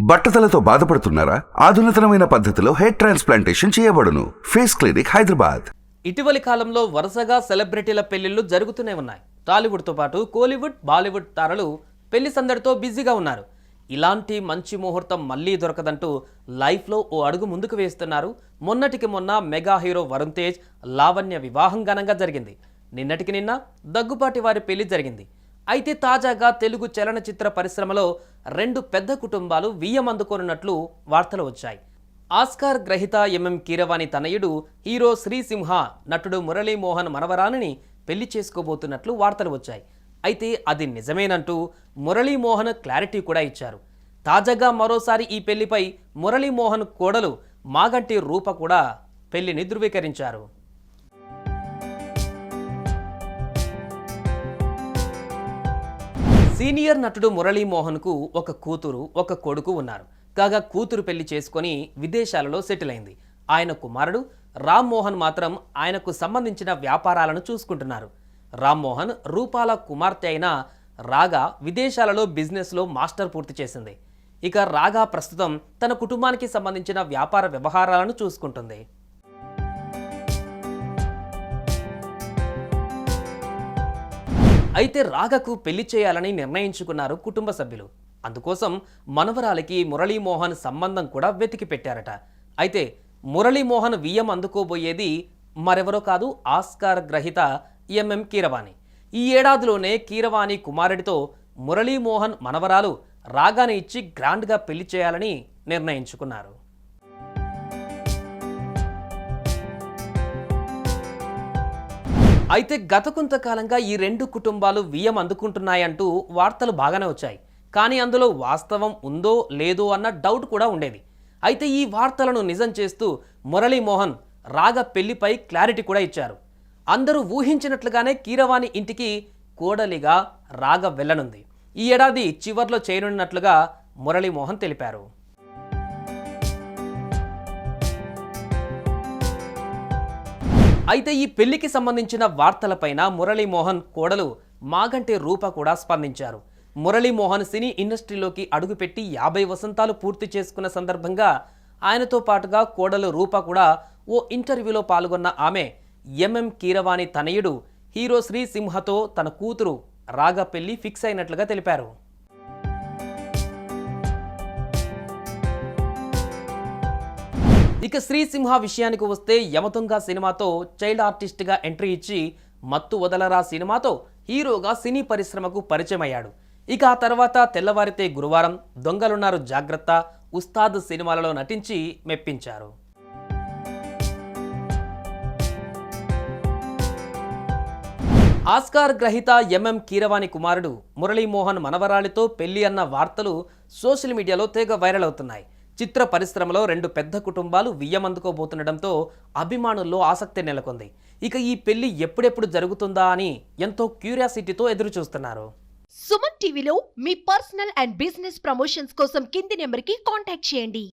బట్టతలతో బాధపడుతున్నారా? ఆధునితనమైన పద్ధతిలో హెయిర్ ట్రాన్స్ప్లాంటేషన్ చేయబడును. Face clinic Hyderabad. ఇటీవలి కాలంలో వరుసగా సెలబ్రిటీల పెళ్ళిళ్ళు జరుగుతూనే ఉన్నాయి. టాలీవుడ్తో పాటు కోలీవుడ్ బాలీవుడ్ తారలు పెళ్ళి సందడితో బిజీగా ఉన్నారు. ఇలాంటి మంచి ముహూర్తం మళ్ళీ దొరకదంటూ లైఫ్లో ఓ అడుగు ముందుకు వేస్తున్నారు. మొన్నటికి మొన్న మెగా హీరో వరుణ్ తేజ్ లావణ్య వివాహం ఘనంగా జరిగింది. నిన్నటికి నిన్న దగ్గుపాటి వారి పెళ్ళి జరిగింది. అయితే తాజాగా తెలుగు చలనచిత్ర పరిశ్రమలో రెండు పెద్ద కుటుంబాలు వియ్యం అందుకోనున్నట్లు వార్తలు వచ్చాయి. ఆస్కార్ గ్రహీత ఎంఎం కీరవాణి తనయుడు హీరో శ్రీసింహ నటుడు మురళీమోహన్ మనవరాలిని పెళ్ళి చేసుకోబోతున్నట్లు వార్తలు వచ్చాయి. అయితే అది నిజమేనంటూ మురళీమోహన్ క్లారిటీ కూడా ఇచ్చారు. తాజాగా మరోసారి ఈ పెళ్ళిపై మురళీమోహన్ కోడలు మాగంటి రూప కూడా పెళ్ళిని ధృవీకరించారు. సీనియర్ నటుడు మురళీమోహన్కు ఒక కూతురు ఒక కొడుకు ఉన్నారు. కాగా కూతురు పెళ్ళి చేసుకొని విదేశాలలో సెటిల్ అయింది. ఆయన కుమారుడు రామ్మోహన్ మాత్రం ఆయనకు సంబంధించిన వ్యాపారాలను చూసుకుంటున్నారు. రామ్మోహన్ రూపాల కుమార్తె అయిన రాగా విదేశాలలో బిజినెస్లో మాస్టర్ పూర్తి చేసింది. ఇక రాగా ప్రస్తుతం తన కుటుంబానికి సంబంధించిన వ్యాపార వ్యవహారాలను చూసుకుంటుంది. అయితే రాగకు పెళ్ళి చేయాలని నిర్ణయించుకున్నారు కుటుంబ సభ్యులు. అందుకోసం మనవరాలికి మురళీమోహన్ సంబంధం కూడా వెతికి పెట్టారట. అయితే మురళీమోహన్ వియ్యం అందుకోబోయేది మరెవరో కాదు ఆస్కార్ గ్రహీత ఎంఎం కీరవాణి. ఈ ఏడాదిలోనే కీరవాణి కుమారుడితో మురళీమోహన్ మనవరాలు రాగాని ఇచ్చి గ్రాండ్గా పెళ్ళి చేయాలని నిర్ణయించుకున్నారు. అయితే గత కొంతకాలంగా ఈ రెండు కుటుంబాలు వియ్యం అందుకుంటున్నాయంటూ వార్తలు బాగానే వచ్చాయి. కానీ అందులో వాస్తవం ఉందో లేదో అన్న డౌట్ కూడా ఉండేది. అయితే ఈ వార్తలను నిజం చేస్తూ మురళీమోహన్ రాగ పెళ్ళిపై క్లారిటీ కూడా ఇచ్చారు. అందరూ ఊహించినట్లుగానే కీరవాణి ఇంటికి కోడలిగా రాగ వెళ్ళనుంది. ఈ ఏడాది చివర్లో చేయనున్నట్లుగా మురళీమోహన్ తెలిపారు. అయితే ఈ పెళ్ళికి సంబంధించిన వార్తలపైన మురళీమోహన్ కోడలు మాగంటే రూప కూడా స్పందించారు. మురళీమోహన్ సినీ ఇండస్ట్రీలోకి అడుగుపెట్టి యాభై వసంతాలు పూర్తి చేసుకున్న సందర్భంగా ఆయనతో పాటుగా కోడలు రూప కూడా ఓ ఇంటర్వ్యూలో పాల్గొన్న ఆమె ఎంఎం కీరవాణి తనయుడు హీరో శ్రీ సింహతో తన కూతురు రాగా పెళ్ళి ఫిక్స్ అయినట్లుగా తెలిపారు. ఇక శ్రీసింహ విషయానికి వస్తే యమతుంగ సినిమాతో చైల్డ్ ఆర్టిస్ట్గా ఎంట్రీ ఇచ్చి మత్తు వదలరా సినిమాతో హీరోగా సినీ పరిశ్రమకు పరిచయం అయ్యాడు ఇక ఆ తర్వాత తెల్లవారితే గురువారం దొంగలున్నారు జాగ్రత్త ఉస్తాద్ సినిమాలలో నటించి మెప్పించారు. ఆస్కార్ గ్రహీత ఎంఎం కీరవాణి కుమారుడు మురళీమోహన్ మనవరాలితో పెళ్ళి అన్న వార్తలు సోషల్ మీడియాలో తెగ వైరల్ అవుతున్నాయి. చిత్ర పరిశ్రమలో రెండు పెద్ద కుటుంబాలు వియ్యమందుకోబోతుండటంతో అభిమానుల్లో ఆసక్తి నెలకొంది. ఇక ఈ పెళ్ళి ఎప్పుడెప్పుడు జరుగుతుందా అని ఎంతో క్యూరియాసిటీతో ఎదురు చూస్తున్నారు సుమన్ టీవీలో మీ పర్సనల్ అండ్ బిజినెస్ ప్రమోషన్స్ కోసం కింది నెంబర్కి కాంటాక్ట్ చేయండి.